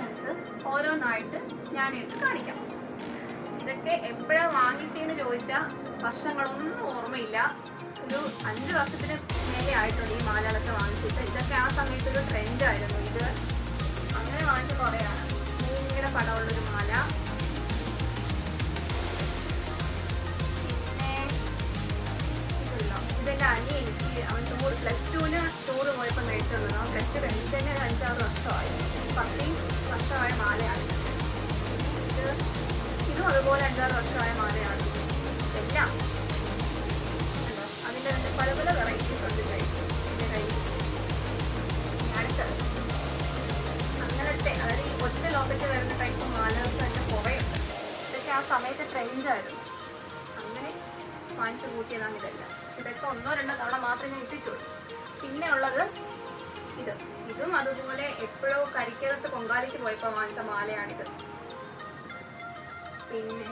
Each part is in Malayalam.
കളക്ഷൻസ് ഓരോന്നായിട്ട് ഞാൻ എടുത്ത് കാണിക്കാം. ഇതൊക്കെ എപ്പോഴാ വാങ്ങിച്ചെന്ന് ചോദിച്ചാൽ വർഷങ്ങളൊന്നും ഓർമ്മയില്ല. ഒരു അഞ്ച് വർഷത്തിന് മേലെ ആയിട്ടുണ്ട് ഈ മാലകളൊക്കെ വാങ്ങിച്ചിട്ട്. ഇതൊക്കെ ആ സമയത്തൊരു ട്രെൻഡ് ആയിരുന്നു. ഇത് അങ്ങനെ വാങ്ങിച്ച കുറേയാണ്. ഭയങ്കര പടമുള്ളൊരു മാല. പിന്നെ ഇതുണ്ടോ? അനി എനിക്ക് അവൻ ടൂർ പ്ലസ് ടുവിന് ടൂർ പോയപ്പോൾ മേടിച്ചു തന്നു പ്ലസ് ടു കഴിഞ്ഞിട്ട് തന്നെ ഒരു അഞ്ചാറ് വർഷമായി. പത്തി വർഷമായ മാലയാണ്. ഇത് അതുപോലെ അഞ്ചാറ് വർഷമായ മാലയാണ്. എല്ലാം? അതിന്റെ തന്നെ പല പല വെറൈറ്റീസ് ഉണ്ട് guys എന്റെ കയ്യിൽ അടുത്തത്. അങ്ങനത്തെ അതായത് ഈ ഒറ്റ ലോക്കറ്റ് വരുന്ന ടൈപ്പ് മാലകൾക്ക് തന്നെ കുറേയുണ്ട് ഇതൊക്കെ ആ സമയത്ത് ട്രെൻഡായിരുന്നു അങ്ങനെ വാങ്ങിച്ചു കൂട്ടിയതാണ് ഇതെല്ലാം. ഇതൊക്കെ ഒന്നോ രണ്ടോ തവണ മാത്രമേ ഞാൻ ഇട്ടിട്ടുള്ളൂ. പിന്നെ ഉള്ളത് ഇത്. ഇതും അതുപോലെ എപ്പോഴോ കരിക്കകത്ത് പൊങ്കാലയ്ക്ക് പോയപ്പോൾ വാങ്ങിച്ച മാലയാണിത്. പിന്നെ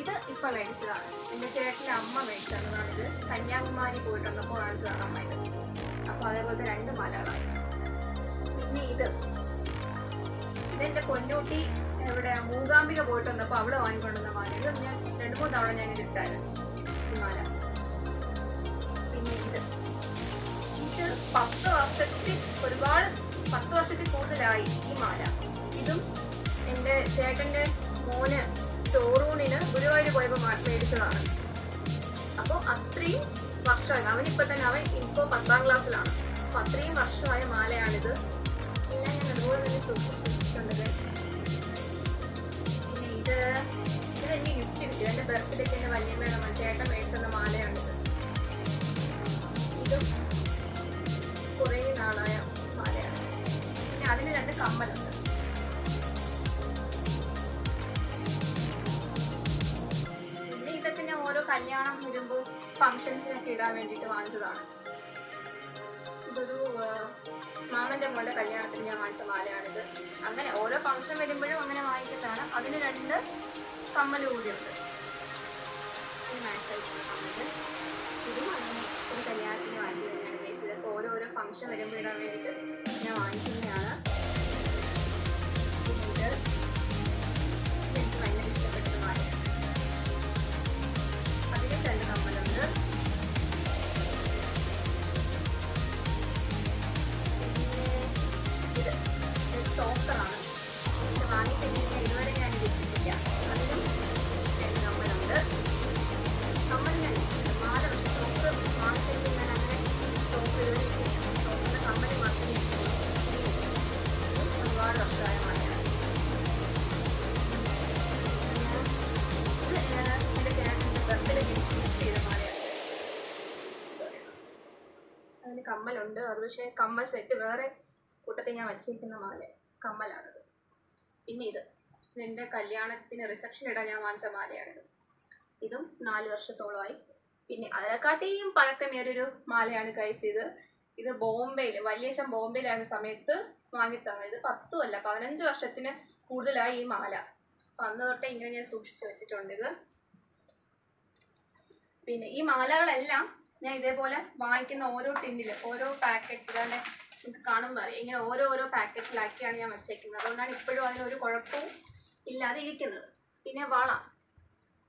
ഇത് ഇപ്പൊ മേടിച്ചതാണ്. എന്റെ ചേട്ടന്റെ അമ്മ മേടിച്ചതാണ്. തന്നതാണ് ഇത് കന്യാകുമാരി പോയിട്ടുണ്ടപ്പോൾ വാങ്ങിച്ചതാണ് അമ്മ ഇത് അപ്പോൾ അതേപോലത്തെ രണ്ട് മാലകളായി. പിന്നെ ഇത്. ഇതെന്റെ പൊന്നൂട്ടി ഇവിടെ മൂകാംബിക പോയിട്ട് വന്നപ്പോൾ അവൾ വാങ്ങിക്കൊണ്ടുവന്ന മാല. ഇത് ഞാൻ രണ്ട് മൂന്ന് തവണ ഞാൻ ഇത് ഇട്ടായിരുന്നു ഈ മാല. പിന്നെ ഇത്. ഇത് പത്ത് ഒരുപാട് പത്ത് വർഷത്തിൽ കൂടുതലായി ഈ മാല. ഇതും എന്റെ ചേട്ടന്റെ മോന് ഷോറൂണിന് ഗുരുവായൂർ പോയപ്പോൾ മേടിച്ചതാണ്. അപ്പോൾ അത്രയും വർഷമായി അവനിപ്പോൾ തന്നെ അവൻ ഇപ്പോൾ പത്താം ക്ലാസ്സിലാണ്. അപ്പോൾ അത്രയും വർഷമായ മാലയാണിത്. എല്ലാം ഞാൻ അതുപോലെ തന്നെ സൂക്ഷിച്ചിട്ടുണ്ട്. പിന്നെ ഇത് ഇത് എനിക്ക് ഗിഫ്റ്റ് കിട്ടി. എന്റെ ബർത്ത്ഡേക്ക് എന്റെ വല്യമ്മയുടെ മ- ചേട്ടൻ മേടിച്ചെന്ന മാലയാണിത്. ഇതും അതിന് രണ്ട് കമ്മലുണ്ട് പിന്നെ ഇതൊക്കെ ഞാൻ ഓരോ കല്യാണം വരുമ്പോൾ ഫങ്ഷൻസിനൊക്കെ ഇടാൻ വേണ്ടിയിട്ട് വാങ്ങിച്ചതാണ്. ഇതൊരു മാമന്റെ മോളുടെ കല്യാണത്തിന് ഞാൻ വാങ്ങിച്ച മാലയാണിത്. അങ്ങനെ ഓരോ ഫംഗ്ഷൻ വരുമ്പോഴും അങ്ങനെ വാങ്ങിച്ചതാണ് അതിന് രണ്ട് കമ്മൽ കൂടിയുണ്ട് ഇതും അങ്ങനെ ഒരു കല്യാണത്തിന് വാങ്ങിച്ചു തന്നെയാണ് ഇതൊക്കെ ഓരോരോ ഫംഗ്ഷൻ വരുമ്പോൾ ഇടാൻ വേണ്ടിയിട്ട് ഞാൻ വാങ്ങിക്കുന്നതാണ്. അതിന് കമ്മലുണ്ട്. അത് പക്ഷേ കമ്മൽ സെറ്റ് വേറെ കൂട്ടത്തിൽ ഞാൻ വച്ചിരിക്കുന്ന മാല കമ്മലാണത്. പിന്നെ ഇത്. എന്റെ കല്യാണത്തിന് റിസപ്ഷൻ ഇടാൻ ഞാൻ വാങ്ങിച്ച മാലയാണിത്. ഇതും നാല് വർഷത്തോളമായി. പിന്നെ അതിനെക്കാട്ടിയും പഴക്കമേറിയൊരു മാലയാണ് കൈസ് ഇത്? ഇത് ബോംബെയിൽ ശം ബോംബെയിലായിരുന്ന സമയത്ത് വാങ്ങിത്തന്നത്. ഇത് പത്തും അല്ല പതിനഞ്ച് വർഷത്തിന് കൂടുതലായി ഈ മാല. അപ്പം അന്ന് തൊട്ടേ ഇങ്ങനെ ഞാൻ സൂക്ഷിച്ചു വെച്ചിട്ടുണ്ട് ഇത്. പിന്നെ ഈ മാലകളെല്ലാം ഞാൻ ഇതേപോലെ വാങ്ങിക്കുന്ന ഓരോ ടിന്നിൽ ഓരോ പാക്കറ്റ്സ് ഇതാണ്ട് നമുക്ക് കാണുമ്പോൾ അറിയാം. ഇങ്ങനെ ഓരോ ഓരോ പാക്കറ്റിലാക്കിയാണ് ഞാൻ വെച്ചേക്കുന്നത്. അതുകൊണ്ടാണ് ഇപ്പോഴും അതിനൊരു കുഴപ്പവും ഇല്ലാതെ ഇരിക്കുന്നത്. പിന്നെ വള.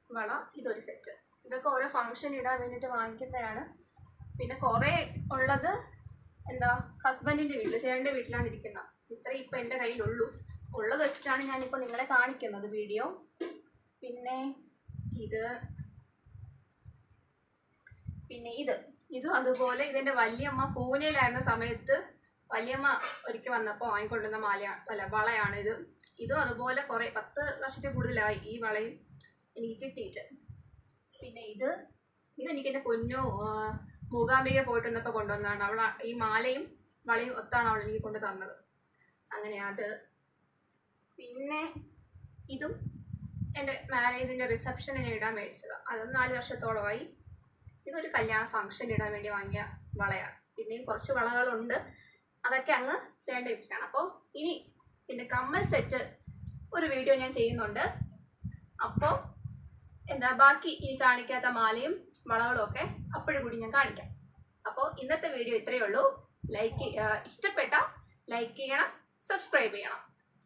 വള ഇതൊരു സെറ്റ് ഇതൊക്കെ ഓരോ ഫംഗ്ഷൻ ഇടാൻ വേണ്ടിയിട്ട് വാങ്ങിക്കുന്നതാണ്. പിന്നെ കുറേ ഉള്ളത് എന്താ ഹസ്ബൻഡിന്റെ വീട്ടിൽ ചേട്ടന്റെ വീട്ടിലാണ് ഇരിക്കുന്നത്. ഇത്രയും ഇപ്പം എന്റെ കയ്യിലുള്ളൂ. ഉള്ളത് വെച്ചിട്ടാണ് ഞാനിപ്പോൾ നിങ്ങളെ കാണിക്കുന്നത് വീഡിയോ പിന്നെ ഇത് പിന്നെ ഇത്. ഇതും അതുപോലെ ഇതിന്റെ വല്യമ്മ പൂനെയിലായിരുന്ന സമയത്ത് വല്യമ്മ ഒരിക്കൽ വന്നപ്പോൾ വാങ്ങിക്കൊണ്ടുവന്ന മാലയാണ് അല്ല വളയാണ് ഇത്. ഇതും അതുപോലെ കുറേ പത്ത് വർഷത്തിൽ കൂടുതലായി ഈ വളയും എനിക്ക് കിട്ടിയിട്ട്. പിന്നെ ഇത് ഇതെനിക്ക് എന്റെ പൊന്നു മൂകാംബിക പോയിട്ട് വന്നപ്പോൾ കൊണ്ടുവന്നതാണ്. അവൾ ഈ മാലയും വളയും ഒത്താണ് അവൾ എനിക്ക് കൊണ്ട് തന്നത്. അങ്ങനെ അത്. പിന്നെ ഇതും എന്റെ മാരേജിന്റെ റിസപ്ഷനിന് ഇടാൻ മേടിച്ചതാണ് അതും നാല് വർഷത്തോളമായി. ഇതൊരു കല്യാണ ഫംഗ്ഷൻ ഇടാൻ വേണ്ടി വാങ്ങിയ വളയാണ്. പിന്നെയും കുറച്ച് വളകളുണ്ട്. അതൊക്കെ അങ്ങ് ചെയ്യേണ്ട വീട്ടിലാണ് അപ്പോൾ ഇനി പിന്നെ കമ്മൽ സെറ്റ് ഒരു വീഡിയോ ഞാൻ ചെയ്യുന്നുണ്ട്. അപ്പോൾ എന്താ ബാക്കി ഈ കാണിക്കാത്ത മാലയും വളകളും ഒക്കെ അപ്പോഴും കൂടി ഞാൻ കാണിക്കാം. അപ്പോൾ ഇന്നത്തെ വീഡിയോ ഇത്രയേ ഉള്ളൂ. ലൈക്ക് ഇഷ്ടപ്പെട്ട ലൈക്ക് ചെയ്യണം സബ്സ്ക്രൈബ് ചെയ്യണം.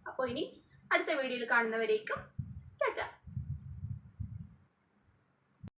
അപ്പോൾ ഇനി അടുത്ത വീഡിയോയിൽ കാണുന്നവരേക്കും ടാറ്റ.